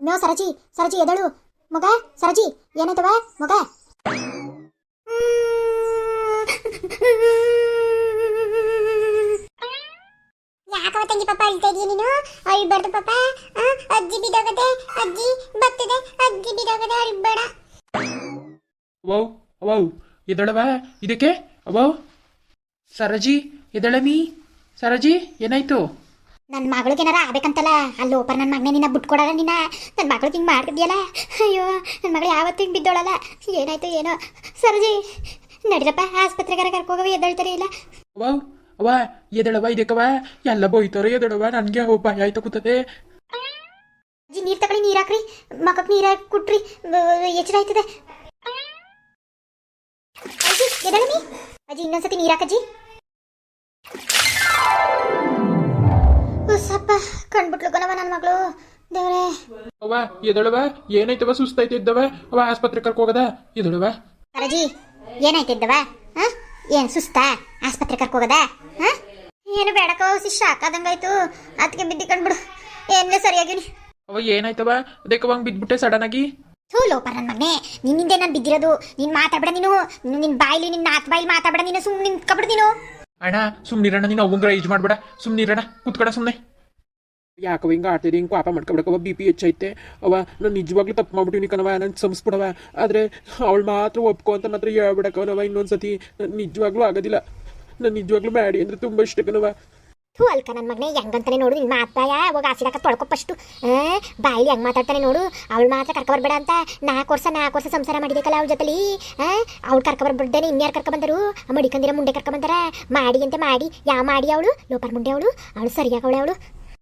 No ಸರಜಿ ಸರಜಿ ಎದಳು. ಮಗ ಸರಜಿ ಏನಾಯ್ತವ ಮಗ. ಯಾಕವ ತಂಗಿ ಪಾಪ ಅಳ್ತಾ ಇದೀಯ ನೀನು? ಅಳ್ಬಾರ್ದು ಪಾಪ. ಆ, ಅಜ್ಜಿ ಬಿದೋಗದೆ ಅಜ್ಜಿ ಬತ್ತದೆ ಅಜ್ಜಿ ಬಿದೋಗದೆ ಅಳ್ಬೇಡ. ಅವೌ ಅವೌ ಎದಳವ? ಇದಕ್ಕೆ? ಅವೌ ಸರಜಿ ಎದಳಮಿ? ಸರಜಿ ಏನಾಯ್ತು? ನನ್ನ ಮಗಳಿಗೆ ಏನಾರ ಆಗ್ಬೇಕಂತಲ್ಲ ಅಲ್ಲಿ ಓಪರ್ ನನ್ನ ಮಗನೇ ನಿನ್ನ ಬಿಟ್ಕೊಡಲ್ಲ ನಿನ್ನ ನನ್ನ ಮಗಳಿಗೆ ಹಿಂಗೆ ಮಾಡ್ತಿದ್ಯಲ್ಲ? ಅಯ್ಯೋ ನನ್ನ ಮಗಳು ಯಾವತ್ತೂ ಹಿಂಗೆ ಬಿದ್ದೋಳಲ್ಲ. ಏನಾಯ್ತು ಏನೋ? ಸರ್ಜಿ ನಡಿರಪ್ಪ ಆಸ್ಪತ್ರೆಗಾರ ಕರ್ಕೋಗವ ಎದ್ದಳ್ತಾರೆ ಇಲ್ಲ? ಅವೌ ಅವ ಎದಳವ ಇದಕ್ಕವ ಎಲ್ಲ ಬೋಯ್ತಾರೆ ಎದಳವ ನನಗೆ ಅವ ಭಯ ಆಯ್ತು ಕೂತದೆ. ಅಜ್ಜಿ ನೀರು ತಗೊಳ್ಳಿ ನೀರು ಹಾಕ್ರಿ. ಮಕ್ಕಕ್ಕೆ ನೀರು ಹಾಕಿ ಕೊಟ್ರಿ. ಎಚ್ಚರ ಆಯ್ತದೆ. ಅಜ್ಜಿ ಎದಳಮಿ ಅಜ್ಜಿ ಇನ್ನೊಂದ್ಸತಿ ನೀರು ಹಾಕಜ್ಜಿ ಕಂಡ್ಬಿಟ್ಲು ಕಣವ ನನ್ನ ಮಗಳು. ದೇವ್ರೇ. ಅವ ಎದಳವ ಏನಾಯ್ತವ ಸುಸ್ತಾಯ್ತು ಇದ್ದವ ಅವ ಆಸ್ಪತ್ರೆ ಕರ್ಕೋಗದ? ಎದಳವ ಅರಜಿ ಏನಾಯ್ತಿದ್ದವ ಹ? ಏನ್ ಸುಸ್ತಾ? ಆಸ್ಪತ್ರೆ ಕರ್ಕೋಗದ? ಏನು ಬೇಡಕ ಸಿ ಶಾಕ್ ಆದಂಗಾಯ್ತು. ಅದಕ್ಕೆ ಬಿದ್ದಿಕೊಂಡ್ಬಿಡು ಏನೇ ಸರಿಯಾಗಿನಿ ಅವ ಏನಾಯ್ತವ ಅದಕ್ಕೆ ಅವಂಗ್ ಬಿದ್ಬಿಟ್ಟೆ ಸಡನ್ ಆಗಿ? ಥೂ ಲೋಪರ್ ನನ್ನ ಮಗನೇ. ನಿನ್ನಿಂದೆ ನಾನು ಬಿದ್ದಿರೋದು. ನೀನ್ ಮಾತಾಡ್ಬೇಡ ನೀನು. ನಿನ್ನ ಬಾಯ್ಲಿ ನಿನ್ನ ನಾತ್ ಬಾಯ್ಲಿ ಮಾತಾಡ್ಬೇಡ ನೀನು. ಸುಮ್ಮನೆ ನಿಂತ್ಕೊಬಿಡು ನೀನು. ಅಣ್ಣ ಸುಮ್ಮನಿರಣ್ಣ ನೀನು ಅವಂಗ ರೈಜ್ ಮಾಡ್ಬೇಡ. ಸುಮ್ಮನಿರಣ್ಣ ಕೂತ್ಕೊಡ ಸುಮ್ಮನೆ ಯಾಕವ ಹಿಂಗೆ ಆಡ್ತಿದ್ದೆ ಹಿಂಗೆ ಪಾಪ ಮಾಡ್ಕೊಬಿಡಕವ ಬಿ ಪಿ ಐತೆ ಅವ ನಾನು ನಿಜವಾಗ್ಲೂ ತಪ್ಪು ಮಾಡ್ಬಿಟ್ಟಿನಿ ಕಣವ ನಾನು ಸಂಸ್ಬಿಡವ ಆದರೆ ಅವಳು ಮಾತ್ರ ಒಪ್ಕೊ ಅಂತ ಮಾತ್ರ ಹೇಳ್ಬಿಡಕವನವ ಇನ್ನೊಂದ್ಸತಿ. ನಾನು ನಿಜವಾಗ್ಲೂ ಆಗೋದಿಲ್ಲ. ನಾನು ನಿಜವಾಗ್ಲೂ ಮಾಡಿ ಅಂದರೆ ತುಂಬ ಇಷ್ಟ ಕಣವ ಥೂ ಅಲ್ಕ ನನ್ನ ಮಗನೇ, ಹೆಂಗಂತಾನೆ ನೋಡು ನಿನ್ನ ಮಾತಾಯ ಹೋಗಿ ಆಸಿಡಕ ತೊಳ್ಕೊ ಫಸ್ಟು ಬಾಯಿಲಿ ಹೆಂಗ್ ಮಾತಾಡ್ತಾನೆ ನೋಡು. ಅವಳು ಮಾತ್ರ ಕರ್ಕೊ ಬರಬೇಡ ಅಂತ ನಾಲ್ಕು ವರ್ಷ ನಾಲ್ಕು ವರ್ಷ ಸಂಸಾರ ಮಾಡಿದಕ್ಕಲ್ಲ ಅವ್ಳ ಜೊತೆಲಿ. ಅವ್ಳು ಕರ್ಕೊ ಬರ್ಬಿಡ್ದೇನೆ ಇನ್ಯಾರು ಕರ್ಕೊ ಬಂದರು? ಮಡಿಕಂದಿರ ಮುಂಡೆ ಕರ್ಕ ಬಂದಾರ? ಮಾಡಿ ಅಂತ ಮಾಡಿ ಯಾವ ಮಾಡಿ ಅವಳು? ಲೋಪರ್ ಮುಂಡೆ ಅವಳು? ಅವಳು ಸರಿಯಾಗವಳೆ ಅವಳು?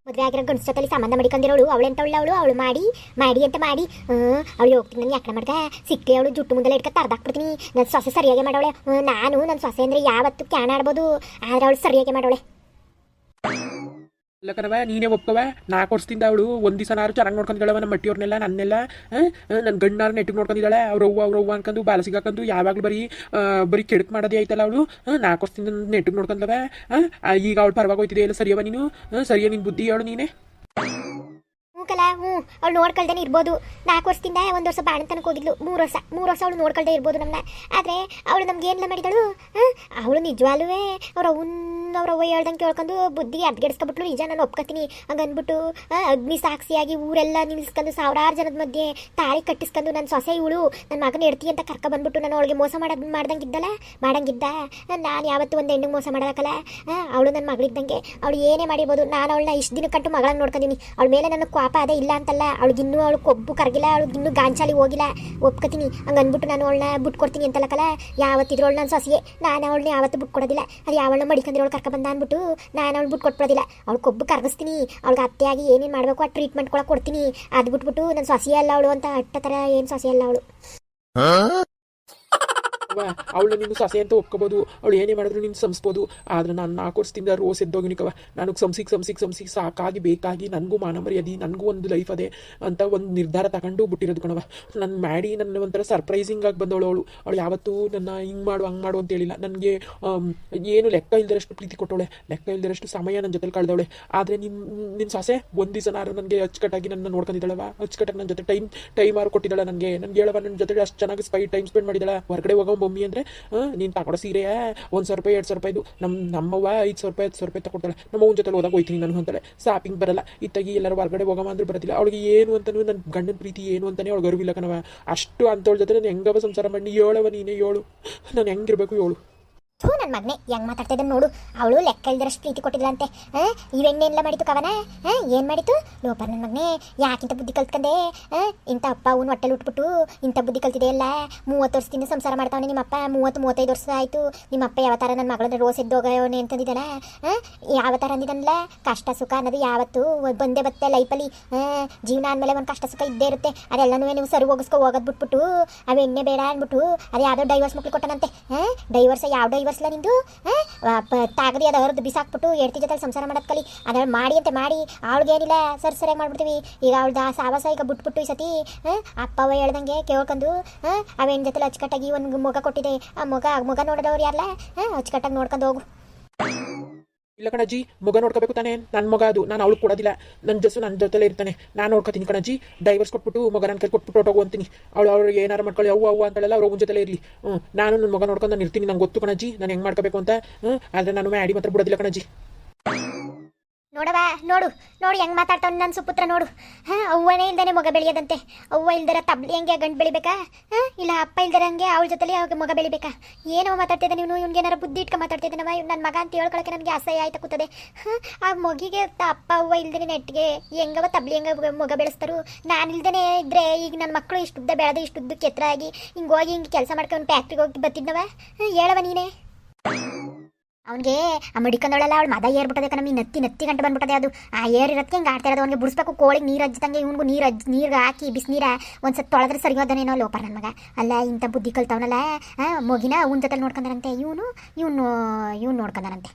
ಮದುವೆ ಆಗಿರೋ ಗಂಡು ಜೊತೆಲಿ ಸಂಬಂಧ ಮಡಿಕೊಂಡಿರೋಳು. ಅವಳೆಂತ ಅವಳು? ಅವಳು ಮಾಡಿ ಮಾಡಿ ಅಂತ ಮಾಡಿ. ಅವಳು ಹೋಗ್ತೀನಿ ನಾನು ಯಾಕೆ ಮಾಡ್ದೆ? ಸಿಕ್ಕಿ ಅವಳು ಜುಟ್ಟು ಮುಂದೆಲ್ಲ ಇಟ್ಕೊಂಡು ತರ್ದಾಕ್ಬಿಡ್ತೀನಿ. ನನ್ನ ಸೊಸೆ ಸರಿಯಾಗಿ ಮಾಡವಳೆ. ಹ್ಮ್, ನಾನು ನನ್ನ ಸೊಸೆ ಅಂದರೆ ಯಾವತ್ತು ಕ್ಯಾನ್ ಆಡ್ಬೋದು. ಆದರೆ ಅವಳು ಸರಿಯಾಗಿ ಮಾಡವಳೆ. ಇಲ್ಲ ಕಣವ ನೀನೇ ಒಪ್ಕವ? ನಾಲ್ಕು ವರ್ಷದಿಂದ ಅವಳು ಒಂದು ದಿವಸನಾರು ಚೆನ್ನಾಗಿ ನೋಡ್ಕೊಂಡಿದ್ದಾಳವ ನಮ್ಮ ಮಟ್ಟಿಯವ್ರನ್ನೆಲ್ಲ ನನ್ನೆಲ್ಲ ನನ್ನ ಗಂಡನಾರು ನೆಟ್ಟಿಗೆ ನೋಡ್ಕೊಂಡಿದ್ದಾಳೆ. ಅವ್ರವ್ವ ಅವ್ರವ್ವ ಅನ್ಕೊಂಡು ಬಾಲ ಸಿಗಾಕೊಂಡು ಯಾವಾಗಲೂ ಬರೀ ಬರೀ ಕೆಡಕ್ ಮಾಡೋದೇ ಆಯ್ತಲ್ಲ ಅವಳು? ನಾಲ್ಕು ವರ್ಷದಿಂದ ನೆಟ್ಟಿಗೆ ನೋಡ್ಕೊಂಡವ ಈಗ ಅವಳು ಪರವಾಗಿ ಹೋಯ್ತಿದೆ ಎಲ್ಲ ಸರಿಯವ ನೀನು ಸರಿಯ ನಿನ್ನ ಬುದ್ಧಿ ಅವಳು ನೀನೇ? ಹ್ಞೂ ಕಲ ಹ್ಞೂ ಅವ್ಳು ನೋಡ್ಕೊಳ್ದೇನೆ ಇರ್ಬೋದು. ನಾಲ್ಕು ವರ್ಷದಿಂದ ಒಂದು ವರ್ಷ ಬಾಣತನಕ ಹೋಗಿದ್ಲು. ಮೂರು ವರ್ಷ ಮೂರು ವರ್ಷ ಅವಳು ನೋಡ್ಕೊಳ್ದೆ ಇರ್ಬೋದು ನಮ್ಮನ್ನ ಆದರೆ ಅವಳು ನಮ್ಗೆ ಏನೆಲ್ಲ ಮಾಡಿದಳು? ಅವಳು ನಿಜವಾಗ್ಲೂ ಅವ್ರ ಅವ್ನ ಅವ್ರ ಅವ್ವ ಹೇಳ್ದಂಗೆ ಕೇಳ್ಕೊಂಡು ಬುದ್ಧಿಗೆ ಅದ್ಗೆಡ್ಸ್ಕೊಬಿಟ್ಲು ನಿಜ ನಾನು ಒಪ್ಕೊತೀನಿ. ಹಂಗೆ ಅಂದ್ಬಿಟ್ಟು ಆ, ಅಗ್ನಿ ಸಾಕ್ಷಿಯಾಗಿ ಊರೆಲ್ಲ ನಿಲ್ಲಿಸ್ಕೊಂಡು ಸಾವಿರಾರು ಜನದ ಮಧ್ಯೆ ತಾಳಿ ಕಟ್ಟಿಸ್ಕೊಂಡು ನನ್ನ ಸೊಸೆ ಇವಳು ನನ್ನ ಮಗನ ಎಡ್ತಿ ಅಂತ ಕರ್ಕ ಬಂದ್ಬಿಟ್ಟು ನಾನು ಅವಳಿಗೆ ಮೋಸ ಮಾಡೋದು ಮಾಡ್ದಂಗಿದ್ದಲ್ಲ? ಮಾಡಂಗಿದ್ದ? ನಾನು ಯಾವತ್ತೂ ಒಂದು ಹೆಣ್ಣಿಗೆ ಮೋಸ ಮಾಡೋದಕ್ಕಲ್ಲ ಅವಳು ನನ್ನ ಮಗಳಿದ್ದಂಗೆ. ಅವಳು ಏನೇ ಮಾಡಿರ್ಬೋದು ನಾನು ಅವಳನ್ನ ಇಷ್ಟು ಕಟ್ಟು ಮಗಳನ್ನ ನೋಡ್ಕೊಂಡಿನಿ. ಅವಳ ಮೇಲೆ ನನ್ನ ಪಾಪ ಅದೇ ಇಲ್ಲ ಅಂತಲ್ಲ ಅವಳಿಗಿನ್ನೂ ಅವಳು ಕೊಬ್ಬು ಕರಗಿಲ್ಲ ಅವಳಿಗಿನ್ನೂ ಗಾಂಚಾಲಿ ಹೋಗಿಲ್ಲ. ಒಪ್ಕೊತೀನಿ. ಹಂಗೆ ಅಂದ್ಬಿಟ್ಟು ನಾನು ಅವಳನ್ನ ಬಿಟ್ಕೊಡ್ತೀನಿ ಅಂತಲಕ್ಕಲ್ಲ ಯಾವತ್ತಿದ್ರು ಅವಳು ನನ್ನ ಸೊಸೆಗೆ. ನಾನು ಅವಳನ್ನ ಯಾವತ್ತೂ ಬಿಟ್ಕೊಡೋದಿಲ್ಲ. ಅದು ಯಾವಳನ್ನ ಅವಳು ಕರ್ಕ ಬಂದ ಅಂದ್ಬಿಟ್ಟು ನಾನು ಅವಳು ಬಿಟ್ಕೊಟ್ಬಿಡೋದಿಲ್ಲ. ಅವಳು ಕೊಬ್ಬು ಕರಗಿಸ್ತೀನಿ. ಅವಳಿಗೆ ಅತ್ತೆಯಾಗಿ ಏನೇನು ಮಾಡಬೇಕು ಆ ಟ್ರೀಟ್ಮೆಂಟ್ ಕೊಡೋಕೆ ಕೊಡ್ತೀನಿ. ಅದು ಬಿಟ್ಬಿಟ್ಟು ನನ್ನ ಸೊಸೆ ಅಲ್ಲ ಅವಳು ಅಂತ ಅಟ್ಟ ಥರ ಏನು ಸೊಸೆ ಅಲ್ಲ ಅವಳು. ಅವಳು ನಿನ್ನ ಸಸೆ ಅಂತ ಒಪ್ಕೋಬೋದು. ಅವಳು ಏನೇ ಮಾಡಿದ್ರು ನೀನು ಸಂಸ್ಬೋದು. ಆದ್ರೆ ನಾನು ನಾಲ್ಕು ವರ್ಷದಿಂದ ರೋಸ್ ಎದ್ದೋಗಿನಿಕವ ನನಗೆ ಸಂಸಿಗೆ ಸಂಸಿಗೆ ಸಂಸಿಗೆ ಸಾಕಾಗಿ ಬೇಕಾಗಿ ನನಗೂ ಮಾನ ಮರ್ಯಾದೆ, ನನಗೂ ಒಂದು ಲೈಫ್ ಅದೇ ಅಂತ ಒಂದು ನಿರ್ಧಾರ ತಗೊಂಡು ಬಿಟ್ಟಿರೋದು ಕಣವ ನನ್ನ ಮಾಡಿ ನನ್ನ ಒಂಥರ ಸರ್ಪ್ರೈಸಿಂಗ್ ಆಗಿ ಬಂದವಳು ಅವಳು. ಅವಳು ಯಾವತ್ತೂ ನನ್ನ ಹಿಂಗೆ ಮಾಡು, ಹಂಗೆ ಮಾಡು ಅಂತ ಹೇಳಿಲ್ಲ. ನನಗೆ ಏನು ಲೆಕ್ಕ ಇಲ್ದಿರಷ್ಟು ಪ್ರೀತಿ ಕೊಟ್ಟವಳೆ. ಲೆಕ್ಕ ಇಲ್ದಿರಷ್ಟು ಸಮಯ ನನ್ನ ಜೊತೆ ಕಳೆದವಳೆ. ಆದರೆ ನಿನ್ನ ನಿನ್ನ ಸೊಸೆ ಒಂದು ದಿವಸನಾರು ನನಗೆ ಅಚ್ಚುಕಟ್ಟಾಗಿ ನನ್ನ ನೋಡ್ಕೊಂಡಿದ್ದಾಳವ ಅಚ್ಚುಕಟ್ಟಾಗಿ ನನ್ನ ಜೊತೆ ಟೈಮ್ ಟೈಮ್ ಆರು ಕೊಟ್ಟಿದ್ದಾಳೆ ನನಗೆ. ನನಗೆ ಹೇಳವ ನನ್ನ ಜೊತೆ ಅಷ್ಟು ಚೆನ್ನಾಗಿ ಸ್ಪೈ ಟೈಮ್ ಸ್ಪೆಂಡ್ ಮಾಡಿದ್ದಾಳೆ. ಹೊರಗಡೆ ಹೋಗೋ ಮಮ್ಮಿ ಅಂದರೆ ನೀನು ತಗೊಳ್ಳೋ ಸೀರೆ ಒಂದು ಸಾವಿರ ರೂಪಾಯಿ, ಎರಡು ಸಾವಿರ ರೂಪಾಯಿದು ನಮ್ಮ ನಮ್ಮವ್ವ ಐದು ಸಾವಿರ ರೂಪಾಯಿ, ಹತ್ತು ಸಾವಿರ ರೂಪಾಯಿ ತಗೊಳ್ತಾಳೆ ನಮ್ಮ ಅವ್ನ ಜೊತೆ ಹೋದಾಗ ಹೋಯ್ತೀನಿ ನಾನು ಅಂತಾಳೆ. ಶಾಪಿಂಗ್ ಬರಲ್ಲ. ಇತ್ತಾಗಿ ಎಲ್ಲರೂ ಹೊರಗಡೆ ಹೋಗಮ್ಮ ಅಂದ್ರೆ ಬರೋದಿಲ್ಲ ಅವಳಿಗೆ ಏನು ಅಂತಲೂ ನನ್ನ ಗಂಡನ ಪ್ರೀತಿ ಏನು ಅಂತಲೇ ಅವಳಿಗೆ ಅರಿವಿಲ್ಲ ಕಣವ ಅಷ್ಟು ಅಂಥವಳ ಜೊತೆ ನಾನು ಹೆಂಗವ ಸಂಸಾರ ಮಾಡಿ? ಏಳವ ನೀನೇ ಏಳು. ನಾನು ಹೆಂಗಿರ್ಬೇಕು ಹೇಳು ಥೂ ನನ್ನ ಮಗನೆ, ಹೆಂಗ್ ಮಾತಾಡ್ತಾ ಇದ್ದಾನೆ ನೋಡು. ಅವಳು ಲೆಕ್ಕ ಇಲ್ದರಷ್ಟು ಪ್ರೀತಿ ಕೊಟ್ಟಿದ್ಲಂತೆ. ಈ ಎಣ್ಣೆಲ್ಲ ಮಾಡಿತು ಕವನ? ಏನ್ ಮಾಡಿತು? ಲೋಪ ನನ್ನ ಮಗನೆ, ಯಾಕಿಂತ ಬುದ್ಧಿ ಕಲ್ತ್ಕಂದೆ? ಇಂತ ಅಪ್ಪ, ಅವನು ಹೊಟ್ಟೆಲಿ ಉಟ್ಬಿಟ್ಟು ಇಂಥ ಬುದ್ಧಿ ಕಲ್ತಿದೆ ಅಲ್ಲ ಮೂವತ್ತು ವರ್ಷದಿಂದ ಸಂಸಾರ ಮಾಡ್ತಾವನೆ ನಿಮ್ಮಪ್ಪ, ಮೂವತ್ತು, ಮೂವತ್ತೈದು ವರ್ಷ ಆಯಿತು. ನಿಮ್ಮಪ್ಪ ಯಾವ ಥರ ನನ್ನ ಮಗಳನ್ನ ರೋಸ್ ಎದ್ದೋಗವನೆ ಅಂತಂದಿದ್ದಲ್ಲ ಯಾವ ಥರ ಅಂದಿದ್ದಾನಲ್ಲ? ಕಷ್ಟ, ಸುಖ ಅನ್ನೋದು ಯಾವತ್ತು ಬಂದೇ ಬತ್ತೆ ಲೈಫಲ್ಲಿ. ಜೀವನ ಅಂದಮೇಲೆ ಒಂದು ಕಷ್ಟ, ಸುಖ ಇದ್ದೇ ಇರುತ್ತೆ. ಅದೆಲ್ಲನೂ ನೀವು ಸರಿ ಹೋಗಿಸ್ಕೊ ಹೋಗೋದು ಬಿಟ್ಬಿಟ್ಟು, ಅವು ಬೇಡ ಅಂದ್ಬಿಟ್ಟು, ಅದು ಯಾವುದೋ ಡೈವರ್ಸ್ ಮಕ್ಳು ಕೊಟ್ಟನಂತೆ. ಡೈವರ್ಸ್ ಯಾವ ಡೈವರ್ಸ್ಲ ನಿಂದು? ತಾಗದಿ ಅದು ಹೊರದು ಬಿಸಾಕ್ಬಿಟ್ಟು ಎಡ್ತಿ ಜೊತೆ ಸಂಸಾರ ಮಾಡೋದು ಕಲಿ. ಅದನ್ನ ಮಾಡಿ ಅಂತ ಮಾಡಿ ಅವಳಿಗೇನಿಲ್ಲ ಸರ್ ಸರಿಯಾಗಿ ಮಾಡ್ಬಿಡ್ತೀವಿ. ಈಗ ಅವಳ್ದ ಸಾವಾಸ ಈಗ ಬಿಟ್ಬಿಟ್ಟು ಈ ಸತಿ ಆ, ಅಪ್ಪವ ಹೇಳ್ದಂಗೆ ಕೇಳ್ಕೊಂಡು ಅವೇನು ಜೊತೆ ಅಚ್ಚುಕಟ್ಟಾಗಿ ಒಂದು ಮೊಗ ಕೊಟ್ಟಿದೆ. ಆ ಮೊಗ ಮೊಗ ನೋಡಿದವ್ರು ಯಾರಲ್ಲ ಅಚ್ಚುಕಟ್ಟಾಗಿ ನೋಡ್ಕೊಂಡು ಹೋಗು. ಇಲ್ಲ ಕಣಜ್ಜಿ, ಮಗ ನೋಡ್ಕೋಬೇಕು ತಾನೇ. ನನ್ನ ಮಗ ಅದು. ನಾನು ಅವಳು ಕೊಡೋದಿಲ್ಲ. ನನ್ನ ಜಸ್ಸು ನನ್ನ ಜೊತೆಲೇ ಇರ್ತಾನೆ. ನಾನು ನೋಡ್ಕೊತೀನಿ ಕಣಜ್ಜಿ. ಡೈವರ್ಸ್ ಕೊಟ್ಬಿಟ್ಟು ಮಗ ನನ್ನ ಕೈ ಕೊಟ್ಬಿಟ್ಟು ಹೊಟ್ಟೋಗು ಅಂತೀನಿ. ಅವಳು ಅವ್ರಿಗೆ ಏನಾರು ಮಾಡ್ಕೊಳ್ಳಿ. ಅವ್ವ ಅವ್ವ ಅಂತಳೆಲ್ಲ, ಅವ್ರ ಅವ್ನ ಜೊತೆಲೇ ಇರಲಿ. ಹ್ಞೂ ನಾನು ನನ್ನ ಮಗ ನೋಡ್ಕೊಂಡು ನಾನು ಇರ್ತೀನಿ. ನಂಗೆ ಗೊತ್ತು ಕಣಜ್ಜಿ. ನಾನು ಹೆಂಗೆ ಮಾಡ್ಕೋಬೇಕು ಅಂತ. ಹ್ಞೂ ಆದರೆ ನಾನು ಮ್ಯಾಡಿ ಮಾತ್ರ ಬಿಡೋದಿಲ್ಲ ಕಣಜ್ಜಿ. ನೋಡವ ನೋಡು ನೋಡು ಹೆಂಗ್ ಮಾತಾಡ್ತಾವ್ ನನ್ನ ಸುಪುತ್ರ ನೋಡು. ಹಾ ಅವ್ವನೇ ಇಲ್ದೇ ಮಗ ಬೆಳೆಯೋದಂತೆ. ಅವ್ವ ಇಲ್ದರ ತಬ್ಲಿ ಹಂಗೆ ಗಂಡು ಬೆಳಿಬೇಕಾ? ಹಾ ಇಲ್ಲ ಅಪ್ಪ ಇಲ್ದರ ಹಂಗೆ ಅವಳ ಜೊತೆಲಿ ಅವಾಗ ಮಗ ಬೆಳಿಬೇಕಾ? ಏನೋ ಮಾತಾಡ್ತಿದ್ದೆ ನೀವು ಇವ್ನಿಗೆ ಏನಾರ ಬುದ್ಧಿ ಇಟ್ಕೊ ಮಾತಾಡ್ತಿದ್ದಾನವ ಇವ್ನು ನನ್ನ ಮಗ ಅಂತ ಹೇಳ್ಕೊಳಕ್ಕೆ ನನಗೆ ಅಸಹ್ಯ ಆಯ್ತಾ ಕೂತದೆ. ಹಾಂ ಆ ಮಗಿಗೆ ಅಪ್ಪ ಅವ್ವ ಇಲ್ದೇ ನೆಟ್ಟಿಗೆ ಹೆಂಗವ ತಬ್ಲಿ ಹೆಂಗ ಮಗ ಬೆಳೆಸ್ತಾರು? ನಾನು ಇಲ್ದೇ ಇದ್ರೆ ಈಗ ನನ್ನ ಮಕ್ಕಳು ಇಷ್ಟುದ್ದ ಬೆಳೆದು ಎತ್ತರ ಆಗಿ ಹಿಂಗೆ ಹೋಗಿ ಹಿಂಗೆ ಕೆಲಸ ಮಾಡ್ಕೊಂಡು ಫ್ಯಾಕ್ಟ್ರಿಗೆ ಹೋಗಿ ಬತ್ತಿದ್ನವ ಹಾ, ಹೇಳವ ನೀನೇ. ಅವನಿಗೆ ಆ ಮಡಿಕೊಂಡವಳಲ್ಲ ಅವಳು ಮದ ಏರ್ಬಿಟ್ಟದೆ ನಮಗೆ ನತ್ತಿ ನತ್ತಿ ಗಂಟೆ ಬಂದ್ಬಿಟ್ಟದೆ ಅದು. ಆ ಏರ್ ಇರತ್ತೆ ಹಿಂಗೆ ಆಡ್ತಾ ಇರೋದು. ಅವ್ನಿಗೆ ಬಿಡಿಸ್ಬೇಕು, ಕೋಳಿಗೆ ನೀರು ಹಜ್ಜಂಗೆ ಇವನಿಗೂ ನೀರು ಹಜ್ ನೀರು ಹಾಕಿ ಬಿಸಿನೀರ ಸತ್ ತೊಳೆದ್ರೆ ಸರಿ ಹೋದನೇನೋ ಲೋಪ ನನ್ನ ಮಗ. ಅಲ್ಲ, ಇಂಥ ಬುದ್ಧಿ ಕಲ್ತವನಲ್ಲ ಮಗಿನ ಅವನ ಜೊತೆ ನೋಡ್ಕೊಂಡಾರಂತೆ ಇವನು ಇವನು, ಇವ್ನು ನೋಡ್ಕೊಂಡಾರಂತೆ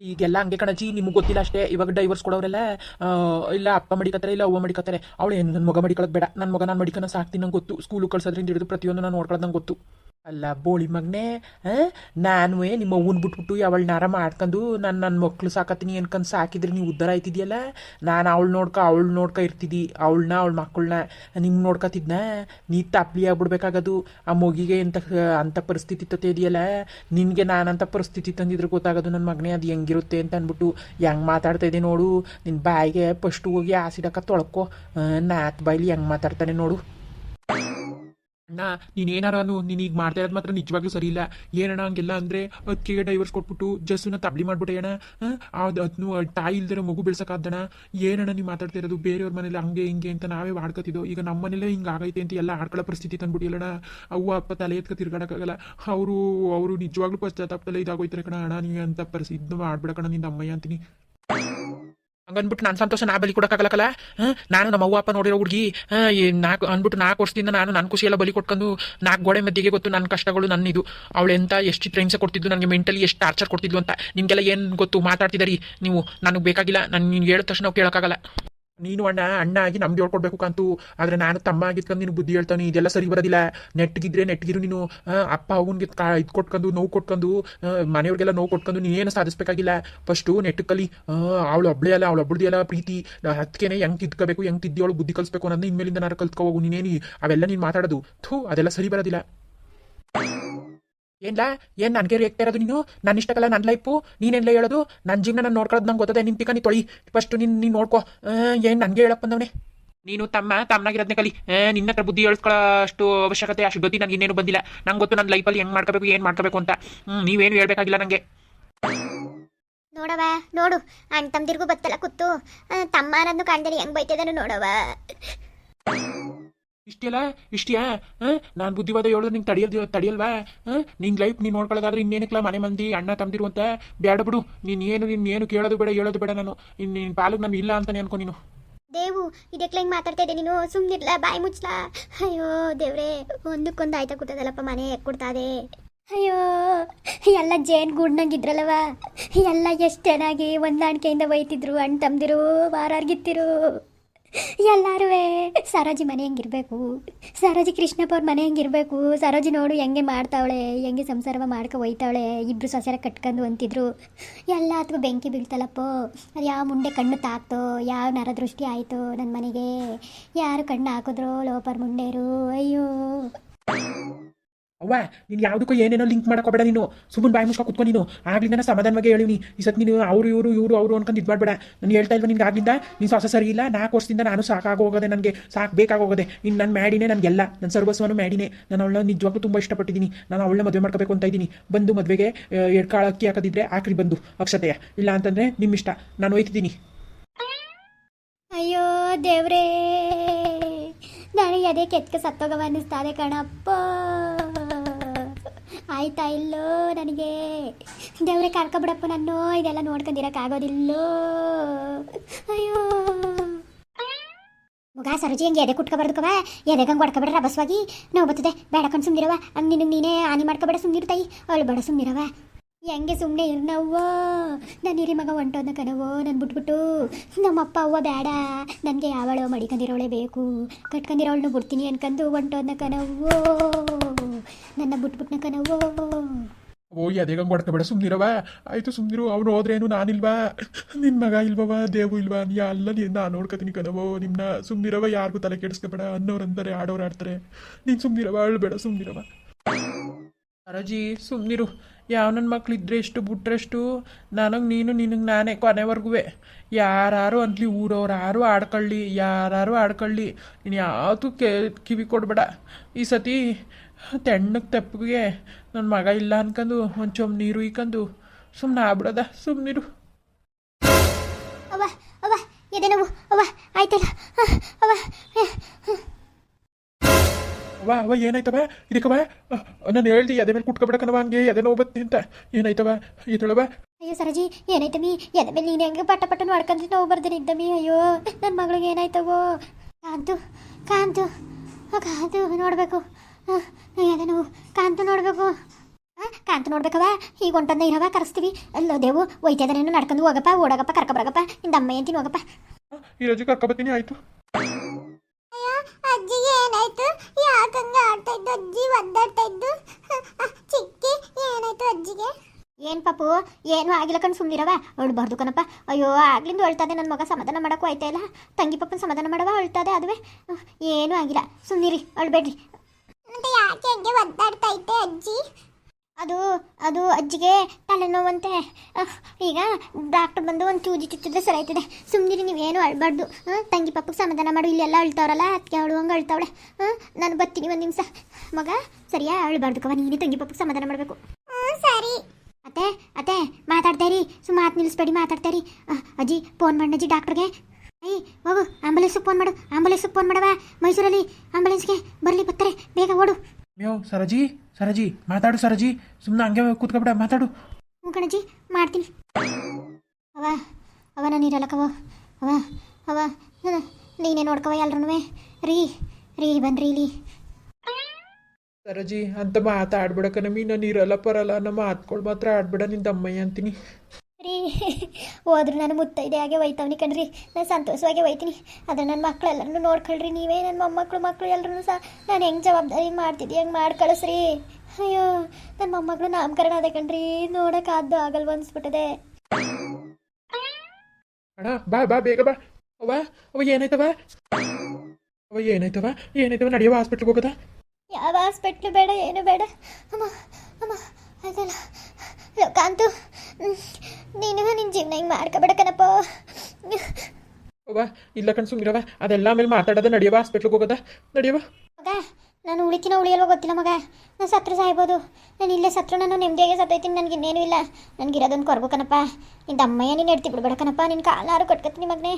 ಈಗೆಲ್ಲ ಹಂಗೆ ಕಣಜಿ ನಿಮ್ಗೆ ಗೊತ್ತಿಲ್ಲ ಅಷ್ಟೇ, ಇವಾಗ ಡೈವರ್ಸ್ ಕೊಡೋರೆಲ್ಲ ಇಲ್ಲ ಅಪ್ಪ ಮಡಿಕತ್ತಾರೆ, ಇಲ್ಲ ಅವ್ವ ಮಡಿಕತ್ತಾರೆ. ಅವಳು ನನ್ನ ಮಗ ಮಡಿಕೊಳ್ಳೋದು ಬೇಡ. ನನ್ನ ಮಗ ನಾನು ಮಡಿಕನ ಸಾಕ್ತೀನಿ ನಂಗೆ ಗೊತ್ತು. ಸ್ಕೂಲ್ ಕಳ್ಸೋದ್ರಿಂದ ಹಿಡಿದು ಪ್ರತಿಯೊಂದು ನಾನು ನೋಡ್ಕೊಳ್ಳೋದು ನಂಗೆ ಗೊತ್ತು. ಅಲ್ಲ, ಬೋಳಿ ಮಗನೇ ನಾನು ನಿಮ್ಮ ಅವ್ವನ್ ಬಿಟ್ಬಿಟ್ಟು ಅವಳನ್ನಾರ ಮಾಡ್ಕೊಂಡು ನಾನು ನನ್ನ ಮಕ್ಳು ಸಾಕತ್ತೀನಿ ಅನ್ಕೊಂಡು ಸಾಕಿದ್ರೆ ನೀವು ಉದ್ದಾರ ಆಯ್ತಿದ್ಯಲ್ಲ? ನಾನು ಅವಳು ನೋಡ್ಕ ಅವಳು ನೋಡ್ಕ ಇರ್ತಿದ್ದಿ ಅವಳನ್ನ ಅವಳ ಮಕ್ಕಳನ್ನ ನಿಮ್ಗೆ ನೋಡ್ಕೊತಿದ್ನ ನೀ ತಪ್ಲಿ ಆಗ್ಬಿಡ್ಬೇಕಾಗದು. ಆ ಮಗಿಗೆ ಎಂತ ಅಂಥ ಪರಿಸ್ಥಿತಿ ಇದೆಯಲ್ಲ? ನಿನಗೆ ನಾನಂಥ ಪರಿಸ್ಥಿತಿ ತಂದಿದ್ರೆ ಗೊತ್ತಾಗೋದು ನನ್ನ ಮಗನೇ, ಅದು ಹೆಂಗಿರುತ್ತೆ ಅಂತ ಅಂದ್ಬಿಟ್ಟು ಹೆಂಗೆ ಮಾತಾಡ್ತಾ ಇದೆ ನೋಡು. ನಿನ್ನ ಬಾಯಿಗೆ ಫಸ್ಟ್ ಹೋಗಿ ಆಸಿಡಕ್ಕ ತೊಳ್ಕೊ. ನಾತ್ ಬಾಯಿಲಿ ಹೆಂಗೆ ಮಾತಾಡ್ತಾನೆ ನೋಡು. ಅಣ್ಣ ನೀನು ಅನ್ನು ನೀನು ಈಗ ಮಾಡ್ತಾ ಇರೋದು ಮಾತ್ರ ನಿಜವಾಗ್ಲೂ ಸರಿ ಇಲ್ಲ. ಏನಣ್ಣ ಹಂಗೆಲ್ಲ ಅಂದರೆ ಅದಕ್ಕೆ ಡೈವರ್ಸ್ ಕೊಟ್ಬಿಟ್ಟು ಜಸ್ಸನ್ನ ತಬ್ಲಿ ಮಾಡ್ಬಿಟ್ಟೆ ಅಣ್ಣ. ಅದು ಅದನ್ನು ತಾಯಿ ಇಲ್ದಿರೋ ಮಗು ಬೆಳ್ಸೋಕ್ಕಾದಣ ಏನಣ್ಣ ನೀವು ಮಾತಾಡ್ತಾ ಇರೋದು? ಬೇರೆಯವ್ರ ಮನೇಲಿ ಹಂಗೆ ಹಿಂಗೆ ಅಂತ ನಾವೇ ಆಡ್ಕೊತಿದ್ದೋ? ಈಗ ನಮ್ಮ ಮನೇಲೆ ಹಿಂಗೆ ಆಗೈತೆ ಅಂತ ಎಲ್ಲ ಆಡ್ಕೊಳ್ಳೋ ಪರಿಸ್ಥಿತಿ ತಂದ್ಬಿಟ್ಟಿಲ್ಲಣ್ಣ ಅವ್ವ, ಅಪ್ಪ ತಲೆ ಎತ್ಕ ತಿರ್ಗಾಡಕ್ಕಾಗಲ್ಲ. ಅವರು ಅವರು ನಿಜವಾಗ್ಲೂ ಪಶ್ಚಾತ್ತಾಪದಲ್ಲೇ ಇದಾಗೋಯ್ತಾರೆ ಕಣ ಅಣ್ಣ ನೀವು ಅಂತ ಪರಿಸ್ಥಿತಿ ಇದು ಮಾಡ್ಬಿಡಕಣ ನಿನ್ನ ಅಮ್ಮಯ್ಯ ಅಂತೀನಿ. ಹಂಗನ್ಬಿಟ್ಟು ನಾನು ಸಂತೋಷ ನಾ ಬಲಿ ಕೊಡಕ್ಕಾಗಲ್ಲಕಲ್ಲ ಹಾಂ? ನಾನು ನಮ್ಮ ಅವ್ವ ಅಪ್ಪ ನೋಡಿರೋ ಹುಡುಗಿ ನಾಲ್ಕು ಅಂದ್ಬಿಟ್ಟು ನಾಲ್ಕು ವರ್ಷದಿಂದ ನಾನು ನನ್ನ ಖುಷಿಯೆಲ್ಲ ಬಲಿ ಕೊಟ್ಕೊಂಡು ನಾಲ್ಕು ಗೋಡೆ ಮಧ್ಯೆಗೆ ಗೊತ್ತು ನನ್ನ ಕಷ್ಟಗಳು ನನ್ನ ಇದು. ಅವಳು ಎಂತ ಎಷ್ಟು ಹಿಂಸೆ ಕೊಡ್ತಿದ್ದು ನನಗೆ ಮೆಂಟಲಿ ಎಷ್ಟು ಟಾರ್ಚರ್ ಕೊಡ್ತಿದ್ದು ಅಂತ. ನಿಮಗೆಲ್ಲ ಏನು ಗೊತ್ತು? ಮಾತಾಡ್ತಿದ್ದೀರಿ ನೀವು, ನನಗೆ ಬೇಕಾಗಿಲ್ಲ. ನಾನು ನೀನು ಹೇಳಿದ ತಕ್ಷಣ ನಾವು ಕೇಳೋಕ್ಕಾಗಲ್ಲ. ನೀನು ಅಣ್ಣ ಅಣ್ಣ ಆಗಿ ನಮ್ದು ಹೇಳ್ಕೊಡ್ಬೇಕು ಕಂತು. ಆದ್ರೆ ನಾನು ತಮ್ಮ ಆಗಿದ್ಕೊಂಡು ನೀನು ಬುದ್ಧಿ ಹೇಳ್ತಾನೆ, ಇದೆಲ್ಲ ಸರಿ ಬರೋದಿಲ್ಲ. ನೆಟ್ಗಿದ್ರೆ ನೆಟ್ಗಿರು ನೀನು ಅಪ್ಪ ಅವನಿಗೆ ಕಾ, ಇದು ಕೊಟ್ಕೊಂಡು ನೋವು ಕೊಟ್ಕೊಂಡು ಮನೆಯವ್ರಿಗೆಲ್ಲ ನೋವು ಕೊಟ್ಕೊಂಡು ನೀನೇನು ಸಾಧಿಸ್ಬೇಕಾಗಿಲ್ಲ. ಫಸ್ಟು ನೆಟ್ ಕಲಿ ಅವಳು ಒಬ್ಳೆ ಅಲ್ಲ, ಅವಳು ಒಬ್ಬಳದಿ ಅಲ್ಲ ಪ್ರೀತಿ. ಅದಕ್ಕೇನೆ ಹೆಂಗೆ ತಿದ್ಕೋಬೇಕು, ಹೆಂಗೆ ಅವಳು ಬುದ್ಧಿ ಕಲಿಸ್ಬೇಕು ಅನ್ನೋದು ಇನ್ಮೇಲಿಂದ ನಾನು ಕಲ್ತ್ಕೋ ಹೋಗು ನೀನೇನು, ಅವೆಲ್ಲ ನೀನು ಮಾತಾಡೋದು. ಥೂ, ಅದೆಲ್ಲ ಸರಿ ಬರೋದಿಲ್ಲ. ಏನ್ಲ? ಏನ್ ನನಗೆ ರೇಗ್ತಾ ಇರೋದು ನೀನು? ನನ್ನ ಇಷ್ಟಕಲ್ಲ ನನ್ನ ಲೈಫು ನೀನೆಲ್ಲ ಹೇಳೋದು? ನನ್ನ ಜೀವನ ನಾನು ನೋಡ್ಕೊಳ್ಳೋದು ನಂಗೆ ಗೊತ್ತದೆ. ನಿನ್ ಪಿಕ ನೀ ತೊಳಿ. ಫಸ್ಟ್ ನೀನು ನೀನು ನೋಡ್ಕೊ. ಏನ್ ನನಗೆ ಹೇಳಕ್ ಬಂದವನೇ? ನೀನು ತಮ್ಮ ತಮ್ಮನಾಗಿರೋದನ್ನೇ ಕಲಿ. ನಿನ್ನ ಹತ್ರ ಬುದ್ಧಿ ಹೇಳ್ಕೊಳ್ಳೋ ಅಷ್ಟು ಅವಶ್ಯಕತೆ ಅಷ್ಟು ಗೊತ್ತಿ ನನಗೆ ಇನ್ನೇನು ಬಂದಿಲ್ಲ. ನಂಗೆ ಗೊತ್ತು ನನ್ನ ಲೈಫಲ್ಲಿ ಹೆಂಗೆ ಮಾಡ್ಕೋಬೇಕು, ಏನು ಮಾಡ್ಕೋಬೇಕು ಅಂತ. ನೀವೇನು ಹೇಳ್ಬೇಕಾಗಿಲ್ಲ ನನಗೆ ನೋಡವ ನೋಡು. ಅಣ್ಣ ತಮ್ಮದಿರ್ಗೂ ಬತ್ತಲ್ಲ ಕೂತು ತಮ್ಮ ಅನ್ನೋದು ಕಾಣ್ದಲ್ಲಿ ಹೆಂಗ್ ಬೈತಿದ್ದಾನು ನೋಡವ ಇಷ್ಟೆಲ್ಲ? ಇಷ್ಟಿಯಾ? ನಾನು ಬುದ್ಧಿವಾದ ಹೇಳೋದು ನಿಂಗೆ ತಡಿಯಲ್ ತಡಿಯಲ್ವಾ? ನಿಂಗೆ ಲೈಫ್ ನೀನು ನೋಡ್ಕೊಳ್ಳೋದಾದ್ರೆ ಇನ್ನೇನಕ್ಲ ಮನೆ ಮಂದಿ ಅಣ್ಣ ತಂದಿರುವಂತ ಅಂತ ಬೇಡ. ಬಿಡು ನೀನು ಏನು ನಿನ್ನ ಏನು ಕೇಳೋದು ಬೇಡ, ಹೇಳೋದು ಬೇಡ ನಾನು. ಇನ್ನು ನಿನ್ನ ಪಾಲಿಗೆ ನಾನು ಇಲ್ಲ ಅಂತಾನೆ ಅನ್ಕೊ ನೀನು. ದೇವು ಇದಕ್ಕೆ ಹೆಂಗೆ ಮಾತಾಡ್ತಾ ಇದ್ದೆ ನೀನು? ಸುಮ್ಮನಿರ್ಲ ಬಾಯಿ ಮುಚ್ಚಲ ಅಯ್ಯೋ, ದೇವ್ರೆ, ಒಂದಕ್ಕೊಂದು ಆಯ್ತಾ ಕೊಟ್ಟದಲ್ಲಪ್ಪ ಮನೆ ಕೊಡ್ತಾದೆ ಅಯ್ಯೋ, ಎಲ್ಲ ಜೇನ್ ಗೂಡ್ನಂಗಿದ್ರಲ್ಲವ ಎಲ್ಲ ಎಷ್ಟು ಚೆನ್ನಾಗಿ ಹೊಂದಾಣಿಕೆಯಿಂದ ಒಯ್ತಿದ್ರು, ಅಣ್ಣ ತಂದಿರು ವಾರಾರ್ಗಿತ್ತಿರು? ಎಲ್ಲಾರು ಸರೋಜಿ ಮನೆ ಹೆಂಗಿರ್ಬೇಕು? ಸರೋಜಿ ಕೃಷ್ಣಪ್ಪ ಅವ್ರ ಮನೆ ಹೆಂಗಿರ್ಬೇಕು? ಸರೋಜಿ ನೋಡು ಹೆಂಗೆ ಮಾಡ್ತಾವಳೆ, ಹೆಂಗೆ ಸಂಸಾರವ ಮಾಡ್ಕೊ ಒಯ್ತಾವಳೆ ಇಬ್ರು ಸೊಸೆರ ಕಟ್ಕೊಂಡು ಅಂತಿದ್ರು. ಎಲ್ಲ ಅಥವಾ ಬೆಂಕಿ ಬೀಳ್ತಲ್ಲಪ್ಪೋ ಅದು ಯಾವ ಮುಂಡೆ ಕಣ್ಣು ತಾಕ್ತೋ, ಯಾವ ನರದೃಷ್ಟಿ ಆಯಿತು ನನ್ನ ಮನೆಗೆ. ಯಾರು ಕಣ್ಣು ಹಾಕಿದ್ರು ಲೋಪರ್ ಮುಂಡೇರು. ಅಯ್ಯೋ. ಅವ್ವ, ನೀನು ಯಾವುದಕ್ಕೂ ಏನೇನೋ ಲಿಂಕ್ ಮಾಡಕೋಬೇಡ ನೀನು. ಸುಮ್ಮನೆ ಬಾಯಿ ಮುಚ್ಕೊ ಕುತ್ಕೊ ನೀನು. ಆಗ್ಲಿಂದ ಸಮಾಧಾನವಾಗಿ ಹೇಳಿನಿ ಈ ಸತ್ ನೀನು ಅವರು, ಇವರು ಇವರು, ಅವರು ಅನ್ಕೊಂಡು ಇದು ಮಾಡಬೇಡ. ನಾನು ಹೇಳ್ತಾ ಇಲ್ವ ನಿನ್ಗೆ ಆಗ್ಲಿಂದ? ನೀನು ಸೊಸ ಸರಿ ಇಲ್ಲ ನಾಲ್ಕು ವರ್ಷದಿಂದ ನಾನು ಸಾಕಾಗೋಗದೆ ನನಗೆ. ಸಾಕು, ಬೇಕಾಗೋಗೋದೆ. ಇನ್ನು ನಾನು ಮ್ಯಾಡಿನೇ ನನಗೆಲ್ಲ. ನನ್ನ ಸರ್ವಸ್ವನು ಮ್ಯಾಡಿನೇ. ನಾನು ಅವಳನ್ನ ನಿಜವಾಗ್ಲೂ ತುಂಬ ಇಷ್ಟಪಟ್ಟಿದ್ದೀನಿ. ನಾನು ಅವಳನ್ನ ಮದುವೆ ಮಾಡ್ಕೋಬೇಕು ಅಂತ ಇದ್ದೀನಿ. ಬಂದು ಮದುವೆಗೆ ಎಡ್ಕಾಳು ಕಾಳು ಅಕ್ಕಿ ಹಾಕೋದಿದ್ರೆ ಆಕ್ರಿ ಬಂದು, ಅಕ್ಷತೆಯ. ಇಲ್ಲ ಅಂತಂದರೆ ನಿಮ್ಮ ಇಷ್ಟ ನಾನು ಒಯ್ತಿದ್ದೀನಿ ಅಯ್ಯೋ ದೇವ್ರೇ, ನನಗೆ ಅದೇ ಕೆಟ್ಟ ಸತ್ತೋಗವ ಅನ್ನಿಸ್ತಾರೆ ಕಣಪ್ಪ. ಆಯ್ತಾ ಇಲ್ಲೋ ನನಗೆ? ದೇವ್ರೆ ಕರ್ಕೊಬಿಡಪ್ಪ ನಾನು ಇದೆಲ್ಲ ನೋಡ್ಕೊಂಡಿರಕ್ಕಾಗೋದಿಲ್ಲೋ ಅಯ್ಯೋ. ಮುಗ ಸರೋಜಿ ಹಂಗೆ ಎದೆ ಕುಟ್ಕೊಬಾರ್ದು ಎದೆ ಹಂಗೆ ಹೊಡ್ಕೊಬೇಡ್ರ ಬಸ್ವಾಗಿ ನೋವು ಬರ್ತದೆ. ಬೇಡ ಕಣ್ ಸುಮ್ನಿರವ ಹಂಗೆ ನಿನಗೆ ನೀನೇ ಹಾನಿ ಮಾಡ್ಕೊಬೇಡ ಸುಮ್ಮನಿರ್ತಾಯಿ ಅವಳು ಬೇಡ ಸುಮ್ನಿರವ ಹೆಂಗೆ ಸುಮ್ಮನೆ ಇರ್ನವ್ವ? ನನ್ನ ಹಿರಿ ಮಗ ಹೊಂಟೋದ್ನ ಕಣವೋ ನಾನು ಬಿಟ್ಬಿಟ್ಟು. ನಮ್ಮಪ್ಪ ಅವ್ವ ಬೇಡ. ನನಗೆ ಯಾವಳೋ ಮಡಿಕೊಂಡಿರೋಳೆ ಬೇಕು. ಕಟ್ಕೊಂಡಿರೋಳನ್ನು ಬಿಡ್ತೀನಿ ಅನ್ಕಂದು ಹೊಂಟೋದ್ನ ಕಣವೋ ನನ್ನ ಬಿಟ್ಬಿಟ್ನ ಕಣವೋ ಓ ಎದೆಗಂಗೆ ಬೇಡ ಸುಮ್ನಿರವ ಆಯ್ತು ಸುಮ್ನಿರು ಅವ್ರು ಹೋದ್ರೇನು ನಾನಿಲ್ವಾ? ನಿನ್ ಮಗ ಇಲ್ವವ ದೇವು ಇಲ್ವಾ? ನೀ ಅಲ್ಲ ನೀ ನಾನು ನೋಡ್ಕೊತೀನಿ ಕಣವೋ ನಿಮ್ನ ಸುಮ್ನಿರವ ಯಾರಿಗೂ ತಲೆ ಕೆಡಿಸ್ಕೋಬೇಡ ಅನ್ನೋರು ಅಂತಾರೆ ಆಡೋರು ಆಡ್ತಾರೆ ನೀನ್ ಸುಮ್ನಿರವ ಅಳ್ಬೇಡ ಸುಮ್ನಿರವ ಅರಜಿ ಸುಮ್ಮನಿರು ಯಾವ ನನ್ನ ಮಕ್ಳು ಇದ್ರೆ ಎಷ್ಟು ಬಿಟ್ರೆಷ್ಟು ನನಗೆ ನೀನು, ನಿನಗೆ ನಾನೇ ಕೊನೆವರೆಗೂ ಯಾರು ಅಂತಲಿ ಊರವ್ರು, ಯಾರು ಆಡ್ಕೊಳ್ಳಿ ಯಾರು ಆಡ್ಕೊಳ್ಳಿ. ನೀನು ಯಾವುದು ಕೆ, ಕಿವಿ ಕೊಡಬೇಡ. ಈ ಸತಿ ತೆಣ್ಣಗೆ ತೆಪ್ಪಗೆ ನನ್ನ ಮಗ ಇಲ್ಲ ಅನ್ಕೊಂಡು ಒಂಚೊಮ್ಮೆ ನೀರು ಇಕ್ಕಂದು ಸುಮ್ಮನೆ ಆಗ್ಬಿಡೋದ. ಸುಮ್ಮನಿರು ಅವ ಅವ ಏನಾಯ್ತವ ಇದಕ್ಕವ ನಾನು ಹೇಳ್ದಿ ಅದೇ ಮೇಲೆ ಕುಟ್ಕೊಬಿಡಕನವ ಹಂಗೆ ಅದೇ ನೋವು ಬತ್ತಿ ಅಂತ. ಏನಾಯ್ತವ ಇದಳವ ಅಯ್ಯೋ ಸರಜಿ ಏನಾಯ್ತಮ್ಮಿ ಎದ ಮೇಲೆ ನೀನು ಹೆಂಗೆ ಪಟ್ಟ ಪಟ್ಟ ನೋಡ್ಕೊಂಡ್ರೆ ನೋವು ಬರ್ದೇನೆ ಇದ್ದಮ್ಮಿ ಅಯ್ಯೋ ನನ್ನ ಮಗಳಿಗೆ ಏನಾಯ್ತವೋ ಕಾಂತು ಕಾಂತು ಕಾಂತು ನೋಡಬೇಕು. ಅದೇ ನೋವು ಕಾಂತು ನೋಡಬೇಕು. ಕಾಂತು ನೋಡ್ಬೇಕವ ಈಗ ಹೊಂಟಂದ ಇರವ ಕರೆಸ್ತೀವಿ. ಅಲ್ಲೋ ದೇವು ಒಯ್ತದನೇನು ನಡ್ಕೊಂಡು ಹೋಗಪ್ಪ ಓಡಾಗಪ್ಪ ಕರ್ಕೊಬರಗಪ್ಪ ನಿಂದ ಅಮ್ಮ ಅಂತೀನಿ ಹೋಗಪ್ಪ. ಈ ರಜೆ ಕರ್ಕೊಬತ್ತೀನಿ ಆಯ್ತು ಅಯ್ಯೋ ಅಜ್ಜಿಗೆ ಏನಾಯ್ತು ಯಾಕಂಗ ಆಡ್ತಾ ಇದ್ದು ಅಜ್ಜಿ ಒದ್ದಾಡ್ತಾ ಇದ್ದು ಚಿಕ್ಕಿ ಏನಾಯ್ತು ಅಜ್ಜಿಗೆ ಏನ್ ಪಾಪು? ಏನು ಆಗಿಲ್ಲ ಕಣ್ ಸುಮ್ನಿರವ ಅಳ್ಬಾರ್ದು ಕಣಪ್ಪ. ಅಯ್ಯೋ ಆಗ್ಲಿಂದ ಅಳ್ತಾದೆ ನನ್ನ ಮಗ ಸಮಾಧಾನ ಮಾಡಕ್ಕೂ ಆಯ್ತಾ ಇಲ್ಲ? ತಂಗಿ ಪಪ್ಪನ ಸಮಾಧಾನ ಮಾಡವ ಅಳ್ತಾದೆ ಅದುವೆ? ಏನು ಆಗಿಲ್ಲ. ಸುಮ್ನಿರಿ ಅಳ್ಬೇಡ್ರಿ. ಮತ್ತೆ ಯಾಕೆ ಹಂಗೆ ಒದ್ದಾಡ್ತಾ ಇದ್ದೆ ಅಜ್ಜಿ? ಅದು ಅದು ಅಜ್ಜಿಗೆ ತಲೆನೋವಂತೆ. ಈಗ ಡಾಕ್ಟರ್ ಬಂದು ಒಂದು ಚೂಜಿ ಚುಚ್ಚಿದ್ರೆ ಸರಿ ಆಯ್ತದೆ. ಸುಮ್ಮನಿರಿ ನೀವೇನು ಅಳ್ಬಾರ್ದು. ತಂಗಿ ಪಪ್ಪಗೆ ಸಮಾಧಾನ ಮಾಡು ಇಲ್ಲೆಲ್ಲ ಅಳ್ತಾವ್ರಲ್ಲ ಅದಕ್ಕೆ ಅಳುವಂಗೆ ಅಳ್ತಾವಳೆ. ಹಾಂ ನಾನು ಬರ್ತೀನಿ ಒಂದು ನಿಮಿಷ ಮಗ ಸರಿಯಾ? ಅಳ್ಬಾರ್ದು ಕವ ನೀನೇ ತಂಗಿ ಪಪ್ಪಗೆ ಸಮಾಧಾನ ಮಾಡಬೇಕು. ಅತ್ತೆ ಅತ್ತೆ ಮಾತಾಡ್ತಾ ರೀ ಸುಮ್ಮ ಮಾತು ನಿಲ್ಲಿಸ್ಬೇಡಿ ಮಾತಾಡ್ತಾ ಇರಿ. ಅಹ್, ಅಜ್ಜಿ ಫೋನ್ ಮಾಡಜ್ಜಿ ಡಾಕ್ಟ್ರಿಗೆ ಅಯ್ಯ ಹೋಗು ಆಂಬುಲೆನ್ಸ್ಗೆ ಫೋನ್ ಮಾಡು. ಆಂಬುಲೆನ್ಸ್ಗೆ ಫೋನ್ ಮಾಡವ ಮೈಸೂರಲ್ಲಿ ಆಂಬುಲೆನ್ಸ್ಗೆ ಬರಲಿ ಬತ್ತರೆ ಬೇಗ ಓಡು. ಮ್ಯಾವ್ ಸರಜಿ ಸರಜಿ ಮಾತಾಡು ಸರಜಿ. ಸುಮ್ಮನೆ ಹಂಗೆ ಕೂತ್ಕೊಬೇಡ ಮಾತಾಡು. ಹ್ಞೂ ಕಣಜ್ಜಿ ಮಾಡ್ತೀನಿ. ಅವ ಅವ ನಾನು ಇರಲ್ಲಕವ ಅವ ಅವ ನಾನು- ನೀನೇ ನೋಡ್ಕವ ಎಲ್ರೂ ರೀ ರೀ ಬನ್ರಿ ಇಲ್ಲಿ. ಸರಜಿ ಅಂತ ಮಾತಾಡ್ಬಿಡಕ ನಮಿ ನಾನು ಇರಲ್ಲ ಪರಲ್ಲ ನಮ್ಮ ಮಾತ್ಕೊಳ್ ಮಾತ್ರ ಆಡ್ಬಿಡ ನಿಂದ ಅಮ್ಮಯ್ಯ ಅಂತೀನಿ. ರೀ ಹೋದ್ರು ನಾನು ಮುತ್ತೈದೆ ಹಾಗೆ ಒಯ್ತವ್ನಿ ಕಣ್ರಿ ನಾನು ಸಂತೋಷವಾಗಿ ಒಯ್ತೀನಿ ಆದರೆ ನನ್ನ ಮಕ್ಕಳೆಲ್ಲರೂ ನೋಡ್ಕೊಳ್ರಿ ನೀವೇ ನನ್ನ ಮೊಮ್ಮಕ್ಕಳು ಮಕ್ಕಳು ಎಲ್ಲರೂ ಸಹ ನಾನು ಹೆಂಗೆ ಜವಾಬ್ದಾರಿ ಮಾಡ್ತಿದ್ದೆ ಹೆಂಗೆ ಮಾಡಿ ಕಳಿಸ್ರಿ. ಅಯ್ಯೋ ನನ್ನ ಮೊಮ್ಮಗಳು ನಾಮಕರಣ ಅದೇ ಕಣ್ರಿ ನೋಡೋಕ್ಕಾದ್ದು ಆಗಲ್ವ ಅನ್ಸ್ಬಿಟ್ಟದೆ. ಅಣ್ಣ ಬಾ ಬಾ ಬೇಗ ಬಾ. ಅವ ಅವ ಏನಾಯ್ತವ ಅವ ಏನಾಯ್ತವ ಏನಾಯ್ತವ ನಡೆಯವ ಹಾಸ್ಪಿಟ್ಲ್ಗೆ ಹೋಗದ? ಹಾಸ್ಪಿಟ್ಲು ಬೇಡ ಏನು ಬೇಡ. ಅಮ್ಮ ಅಮ್ಮ ಅದಲ್ಲ. ಲೋಕಾಂತು ನೀನು ನಿನ್ನ ಜೀವನ ಹಿಂಗೆ ಮಾಡ್ಕೋಬೇಡ ಕಣಪ್ಪ. ಅವ್ವ ಇಲ್ಲ ಕಣ್ ಸುಮ್ಮಿರವ ಅದೆಲ್ಲ ಆಮೇಲೆ ಮಾತಾಡೋದ ನಡೆಯವ ಹಾಸ್ಪಿಟ್ಲ್ಗೆ ಹೋಗೋದ. ನಡೆಯವ ಮಗ ನಾನು ಉಳಿತೀನೋ ಉಳಿಯಲ್ವ ಗೊತ್ತಿಲ್ಲ ಮಗ. ನಾನು ಸತ್ರ ಸಾಯ್ಬೋದು. ನಾನು ಇಲ್ಲೇ ಸತ್ರ ನಾನು ನೆಮ್ಮದಿಯಾಗಿ ಸತ್ತೈತೀನಿ ನನಗೆ ಇನ್ನೇನು ಇಲ್ಲ. ನನಗಿರೋದೊಂದು ಕೊರಗು ಕಣಪ್ಪ. ನಿನ್ನ ಅಮ್ಮಯ್ಯ ನೀನು ಎಡ್ತಿ ಬಿಡ್ಬೇಡ ಕಣಪ್ಪ. ನಿನ್ನ ಕಾಲಾರು ಕಟ್ಕತ್ತೀನಿ ಮಗನೇ.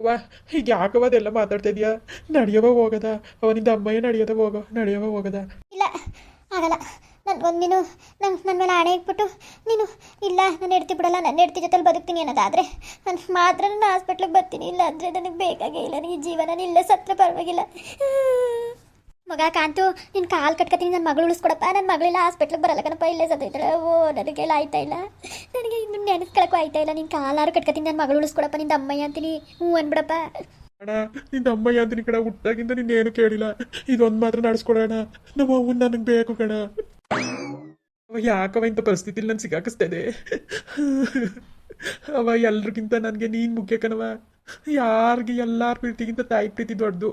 ಅವ್ವ ಈಗ ಯಾಕವ ಅದೆಲ್ಲ ಮಾತಾಡ್ತಾ ಇದೀಯಾ? ನಡೆಯವ ಹೋಗದ. ಅವನಿಂದ ಅಮ್ಮಯ್ಯ ನಡೆಯದ ಹೋಗೋ, ನಡೆಯವ ಹೋಗದ. ಇಲ್ಲ, ಆಗಲ್ಲ. ನನ್ ನೀನು ನನ್ನ ನನ್ನ ಮೇಲೆ ಆಣೆ ಇಟ್ಬಿಟ್ಟು ನೀನು ಇಲ್ಲ ನಾನು ಹೆಡ್ತಿ ಬಿಡಲ್ಲ, ನನ್ನ ಹೆಡ್ತಿ ಜೊತೆಲಿ ಬದುಕ್ತೀನಿ ಅನ್ನೋದಾದ್ರೆ ನಾನು ಮಾತ್ರ ನಾನು ಹಾಸ್ಪಿಟ್ಲಿಗೆ ಬರ್ತೀನಿ. ಇಲ್ಲ ಅಂದರೆ ನನಗೆ ಬೇಕಾಗೇ ಇಲ್ಲ. ನನಗೆ ಜೀವನ ಇಲ್ಲೇ ಸತ್ರ ಪರವಾಗಿಲ್ಲ. ಮಗ ಕಾಂತು ನಿನ್ನ ಕಾಲು ಕಟ್ಕತೀನಿ ನನ್ನ ಮಗಳು ಉಳಿಸ್ಕೊಡಪ್ಪ ನನ್ನ ಮಗಳಿಲ್ಲ ಹಾಸ್ಪಿಟ್ಲಿಗೆ ಬರಲ್ಲ ಕಣಪ್ಪ, ಇಲ್ಲೇ ಸತ್ತೈತಾಳೆ ಓ, ನನಗೆ ಆಯ್ತಾ ಇಲ್ಲ. ನನಗೆ ಇನ್ನು ನೆನೆಸ್ಕೊಳಕ್ಕೂ ಆಯ್ತಾ ಇಲ್ಲ. ನಿನ್ನ ಕಾಲಾರು ಕಟ್ಕತೀನಿ ನನ್ನ ಮಗಳು ಉಳಿಸ್ಕೊಡಪ್ಪ, ನಿಂದ ಅಮ್ಮಯ್ಯ ಅಂತೀನಿ. ಹ್ಞೂ ಅನ್ಬಿಡಪ್ಪ. ಅಣ್ಣ, ನಿಂದ ಅಮ್ಮಯ್ಯ ಅಂತೀನಿ ಕಡೆ ಹುಟ್ಟಾಗಿಂದ ನಿನ್ನೇನು ಕೇಳಿಲ್ಲ. ಇದೊಂದು ಮಾತ್ರ ನಡೆಸ್ಕೊಡೋಣ ನಮ್ಮ ನನಗೆ ಬೇಕು ಕಣ. ಯಾಕವ ಇಂಥ ಪರಿಸ್ಥಿತಿಲಿ ನಾನು ಸಿಗಾಕಿಸ್ತಾ ಇದೆ ಅವ ಎಲ್ರಿಗಿಂತ ನನಗೆ ನೀನು ಮುಖ್ಯ ಕಣವ ಯಾರಿಗೆ ಎಲ್ಲಾರ್ ಪ್ರೀತಿಗಿಂತ ತಾಯಿ ಪ್ರೀತಿ ದೊಡ್ಡದು?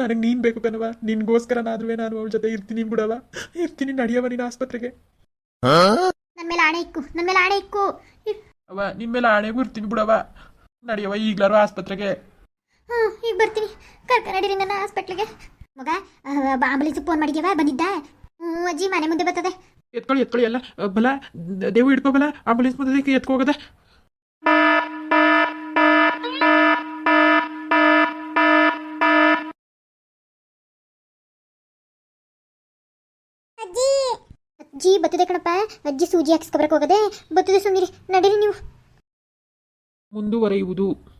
ನನಗೆ ನೀನು ಬೇಕು ಕಣವ ನಿನ್ಗೋಸ್ಕರನಾದ್ರೂ ನಾನು ಅವಳ ಜೊತೆ ಇರ್ತೀನಿ ಬಿಡವ ಇರ್ತೀನಿ ನಡೆಯವ ನೀನು ಆಸ್ಪತ್ರೆಗೆ. ನನ್ನ ಮೇಲೆ ಆಣೆ ಇಕ್ಕು ನನ್ನ ಮೇಲೆ ಆಣೆ ಇಕ್ಕು. ಅವ ನಿನ್ನ ಮೇಲೆ ಆಣೆಗೂ ಇರ್ತೀನಿ ಬಿಡವ ನಡೆಯವ ಈಗ್ಲಾರು ಆಸ್ಪತ್ರೆಗೆ. ಹ್ಞೂ ಈಗ ಬರ್ತೀನಿ. ಕರ್ಕ ನಡೀರಿ ನನ್ನ ಹಾಸ್ಪಿಟ್ಲಿಗೆ ಮಗ ಆಂಬುಲೆನ್ಸ್ಗೆ ಫೋನ್ ಮಾಡಿದ್ಯವ ಬಂದಿದ್ದ. ಹ್ಞೂ ಅಜ್ಜಿ ಮನೆ ಮುಂದೆ ಬರ್ತದೆ. ಎತ್ಕೊಳ್ಳಿ ಎತ್ಕೊಳ್ಳಿ ಎಲ್ಲ. ಬಲ ದೇವು ಹಿಡ್ಕೋ ಬಲ. ಆಂಬುಲೆನ್ಸ್ ಮುಂದೆ ಎತ್ಕೋಗದ ಅಜ್ಜಿ ಅಜ್ಜಿ ಬತ್ತದೆ ಕಣಪ್ಪ. ಅಜ್ಜಿ ಸೂಜಿ ಹಾಕಿಸ್ಕೊಬರಕ್ಕೆ ಹೋಗದೆ ಬತ್ತದೆ ಸುಂದಿರಿ ನಡೀರಿ ನೀವು. ಮುಂದುವರೆಯುವುದು.